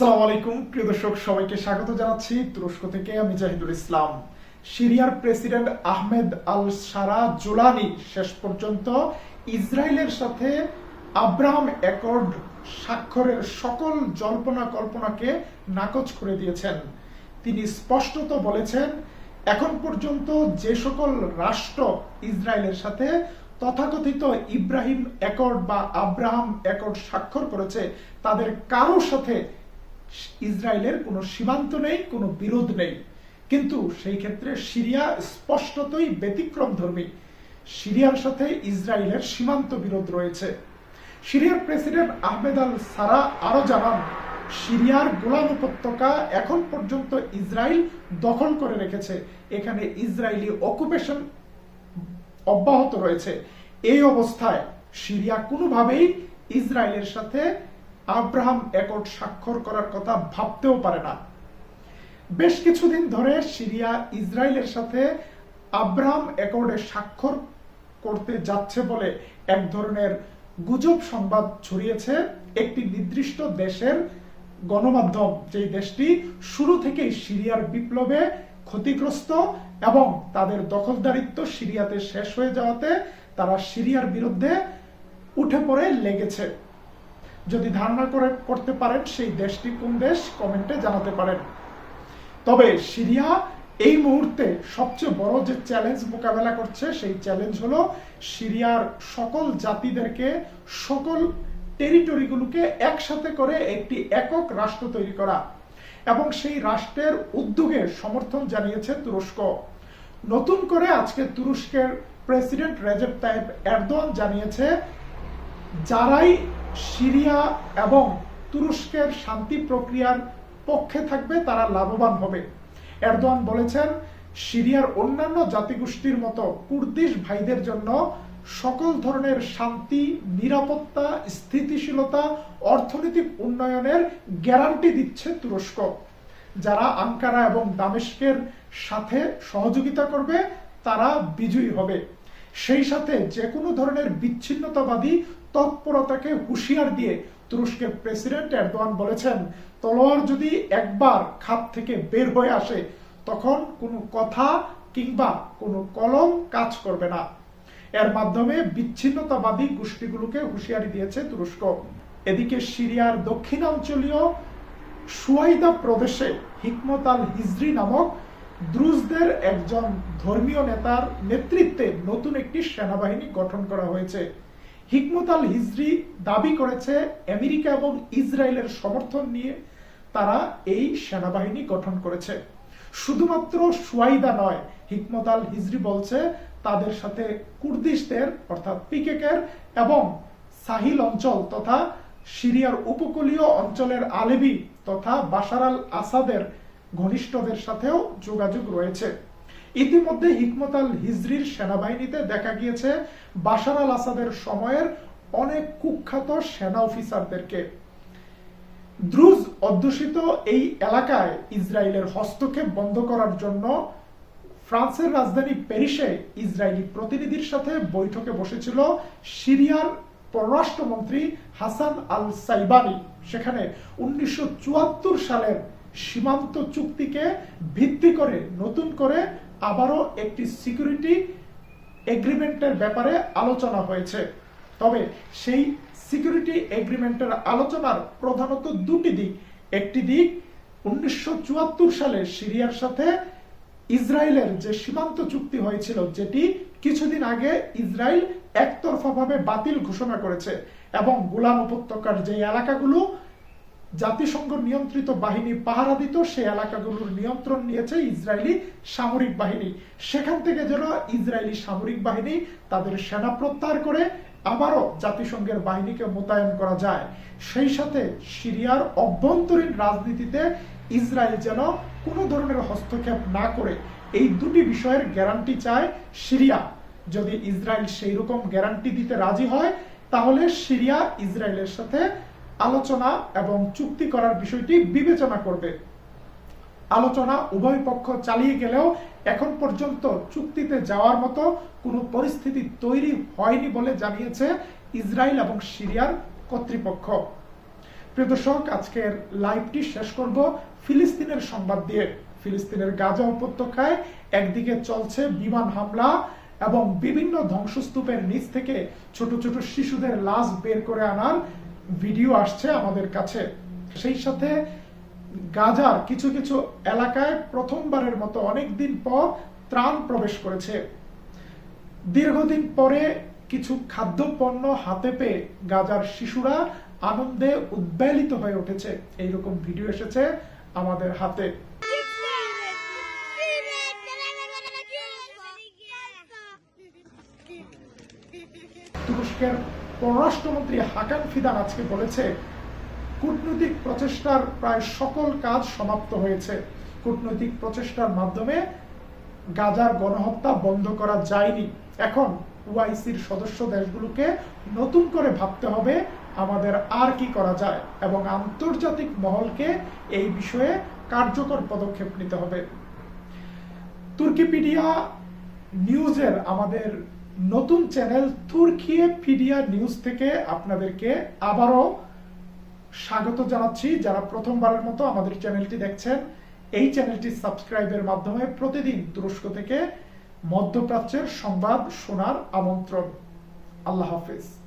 আসসালামু আলাইকুম, প্রিয় দর্শক, সবাইকে স্বাগত জানাচ্ছি তুরস্ক থেকে আমি জাহিদুল ইসলাম। সিরিয়ার president Ahmed al Sharaa Jolani শেষ পর্যন্ত ইসরায়েলের সাথে আব্রাহাম অ্যাকর্ড স্বাক্ষরের সকল জল্পনা কল্পনাকে নাকচ করে দিয়েছেন। তিনি স্পষ্টত বলেছেন, এখন পর্যন্ত যে সকল রাষ্ট্র ইসরায়েলের সাথে তথাকথিত ইব্রাহিম অ্যাকর্ড বা আব্রাহাম অ্যাকর্ড স্বাক্ষর করেছে, তাদের কারোর সাথে ইসরায়েলের কোনো সীমান্ত নেই, কোনো বিরোধ নেই। কিন্তু সেই ক্ষেত্রে সিরিয়া স্পষ্টতই ব্যতিক্রম ধর্মী সিরিয়ার সাথে ইসরায়েলের সীমান্ত বিরোধ রয়েছে। সিরিয়ার প্রেসিডেন্ট আহমেদ আল সারা আরও জানান, সিরিয়ার গোলাম উপত্যকা এখন পর্যন্ত ইসরায়েল দখল করে রেখেছে। এখানে ইসরায়েলি অকুপেশন অব্যাহত রয়েছে। এই অবস্থায় সিরিয়া কোনোভাবেই ইসরায়েলের সাথে আব্রাহাম অ্যাকর্ড স্বাক্ষর করার কথা ভাবতেও পারে না। বেশ কিছুদিন ধরে সিরিয়া ইসরায়েলের সাথে আব্রাহাম অ্যাকর্ডে স্বাক্ষর করতে যাচ্ছে বলে এক ধরনের গুজব সংবাদ ছড়িয়েছে। একটি নির্দিষ্ট দেশের গণমাধ্যম, যেই দেশটি শুরু থেকেই সিরিয়ার বিপ্লবে ক্ষতিগ্রস্ত এবং তাদের দখলদারিত্ব সিরিয়াতে শেষ হয়ে যাওয়াতে তারা সিরিয়ার বিরুদ্ধে উঠে পড়ে লেগেছে। যদি ধারণা করে করতে পারেন, সেই দেশটি কোন দেশ কমেন্টে জানাতে পারেন। তবে সিরিয়া এই মুহূর্তে সবচেয়ে বড় যে চ্যালেঞ্জ মোকাবেলা করছে, সেই চ্যালেঞ্জ হলো সিরিয়ার সকল জাতিদেরকে, সকল টেরিটরিগুলোকে একসাথে করে একটি একক রাষ্ট্র তৈরি করা এবং সেই রাষ্ট্রের উদ্যোগে সমর্থন জানিয়েছে তুরস্ক। নতুন করে আজকে তুরস্কের প্রেসিডেন্ট রেজেপ তাইপ এরদোয়ান জানিয়েছে, যারাই সিরিয়া এবং তুরস্কের শান্তি প্রক্রিয়ার পক্ষে থাকবে, তারা লাভবান হবে। এরদোয়ান বলেছেন, সিরিয়ার অন্যান্য জাতিগোষ্ঠীর মতো কুর্দিশ ভাইদের জন্য সকল ধরনের শান্তি, নিরাপত্তা, স্থিতিশীলতা, অর্থনৈতিক উন্নয়নের গ্যারান্টি দিচ্ছে তুরস্ক, যারা আঙ্কারা এবং দামেস্কের সাথে সহযোগিতা করবে, তারা বিজয়ী হবে। সেই সাথে যে কোনো ধরনের বিচ্ছিন্নতাবাদী তৎপরতাকে হুঁশিয়ার দিয়ে তুরস্কের প্রেসিডেন্ট এরদোয়ান বলেছেন, তলোয়ার যদি একবার খাত থেকে বের হয়ে আসে, তখন কোনো কথা কিংবা কোনো কলম কাজ করবে না। এর মাধ্যমে বিচ্ছিন্নতাবাদী গোষ্ঠীগুলোকে হুঁশিয়ারি দিয়েছে তুরস্ক। এদিকে সিরিয়ার দক্ষিণাঞ্চলীয় সুয়াইদা প্রদেশে হিকমত আল হিজরি নামক দ্রুজদের একজন ধর্মীয় নেতার নেতৃত্বে নতুন একটি সেনাবাহিনী গঠন করা হয়েছে। হিকমত আল হিজরি দাবি করেছে আমেরিকা এবং ইসরায়েলের সমর্থন নিয়ে তারা এই সেনাবাহিনী গঠন করেছে। শুধুমাত্র সুয়াইদা নয়, হিকমত আল হিজরি বলছে তাদের সাথে কুর্দিশদের, অর্থাৎ পিকেকের এবং সাহিল অঞ্চল তথা সিরিয়ার উপকূলীয় অঞ্চলের আলেবি তথা বাশার আল আসাদের ঘনিষ্ঠদের সাথেও যোগাযোগ রয়েছে। ইতিমধ্যে হিকমত আল হিজরির সেনাবাহিনীতে দেখা গিয়েছে, বাশার আল আসাদের সময়ের অনেক কুখ্যাত সেনা অফিসারদেরকে। দ্রুজ অধ্যুষিত এই এলাকায় ইসরায়েলের হস্তক্ষেপ বন্ধ করার জন্য ফ্রান্সের রাজধানী প্যারিসে ইসরায়েলি প্রতিনিধির সাথে বৈঠকে বসেছিল সিরিয়ার পররাষ্ট্রমন্ত্রী হাসান আল সাইবানি। সেখানে উনিশশো চুয়াত্তর সালের সীমান্ত চুক্তিকে ভিত্তি করে নতুন করে আবারও একটি সিকিউরিটি এগ্রিমেন্টের ব্যাপারে আলোচনা হয়েছে। তবে সেই সিকিউরিটি এগ্রিমেন্টের আলোচনার প্রধানত দুটি দিক। একটি দিক, উনিশশো চুয়াত্তর সালে সিরিয়ার সাথে ইসরায়েলের যে সীমান্ত চুক্তি হয়েছিল, যেটি কিছুদিন আগে ইসরায়েল একতরফাভাবে বাতিল ঘোষণা করেছে এবং গোলাম উপত্যকার যে এলাকাগুলো জাতিসংঘ নিয়ন্ত্রিত বাহিনী পাহারা দিত, সেই এলাকাগুলোর নিয়ন্ত্রণ নিয়েছে ইসরায়েলি সামরিক বাহিনী। সেখান থেকে যেন ইসরায়েলি সামরিক বাহিনী তাদের সেনা প্রত্যাহার করে আবারও জাতিসংঘের বাহিনীকে মোতায়েন করা যায়। সেই সাথে সিরিয়ার অভ্যন্তরীণ রাজনীতিতে ইসরায়েল যেন কোনো ধরনের হস্তক্ষেপ না করে, এই দুটি বিষয়ের গ্যারান্টি চায় সিরিয়া। যদি ইসরায়েল সেই রকম গ্যারান্টি দিতে রাজি হয়, তাহলে সিরিয়া ইসরায়েলের সাথে আলোচনা এবং চুক্তি করার বিষয়টি বিবেচনা করবে। আলোচনা উভয় পক্ষ চালিয়ে গেলেও এখন পর্যন্ত চুক্তিতে যাওয়ার মতো কোনো পরিস্থিতি তৈরি হয়নি বলে জানিয়েছে ইসরায়েল এবং সিরিয়ার কর্তৃপক্ষ। প্রিয় দর্শক, আজকের লাইভটি শেষ করব ফিলিস্তিনের সংবাদ দিয়ে। ফিলিস্তিনের গাজা উপত্যকায় একদিকে চলছে বিমান হামলা এবং বিভিন্ন ধ্বংসস্তূপের নিচ থেকে ছোট ছোট শিশুদের লাশ বের করে আনার ভিডিও আসছে আমাদের কাছে। সেই সাথে গাজার কিছু কিছু এলাকায় প্রথমবারের মতো অনেক দিন পর ত্রাণ প্রবেশ করেছে। দীর্ঘদিন পরে কিছু খাদ্যপণ্য হাতে পেয়ে গাজার শিশুরা আনন্দে উদ্বেলিত হয়ে উঠেছে। এইরকম ভিডিও এসেছে আমাদের হাতে। তুরস্কের পররাষ্ট্রমন্ত্রী হাকান ফিদান আজকে বলেছে, কূটনৈতিক প্রচেষ্টার প্রায় সকল কাজ সমাপ্ত হয়েছে। কূটনৈতিক প্রচেষ্টার মাধ্যমে গাজার গণহত্যা বন্ধ করা যায়নি। এখন ওআইসির সদস্য দেশগুলোকে নতুন করে ভাবতে হবে, আমাদের আর কি করা যায় এবং আন্তর্জাতিক মহলকে এই বিষয়ে কার্যকর পদক্ষেপ নিতে হবে। তুর্কিপিডিয়া নিউজের আমাদের নতুন চ্যানেল তুর্কিয়েপিডিয়া নিউজ থেকে আপনাদেরকে আবারও স্বাগত জানাচ্ছি। যারা প্রথমবারের মতো আমাদের চ্যানেলটি দেখছেন, এই চ্যানেলটি সাবস্ক্রাইবের মাধ্যমে প্রতিদিন তুরস্ক থেকে মধ্যপ্রাচ্যের সংবাদ, শোনার আমন্ত্রণ। আল্লাহ হাফিজ।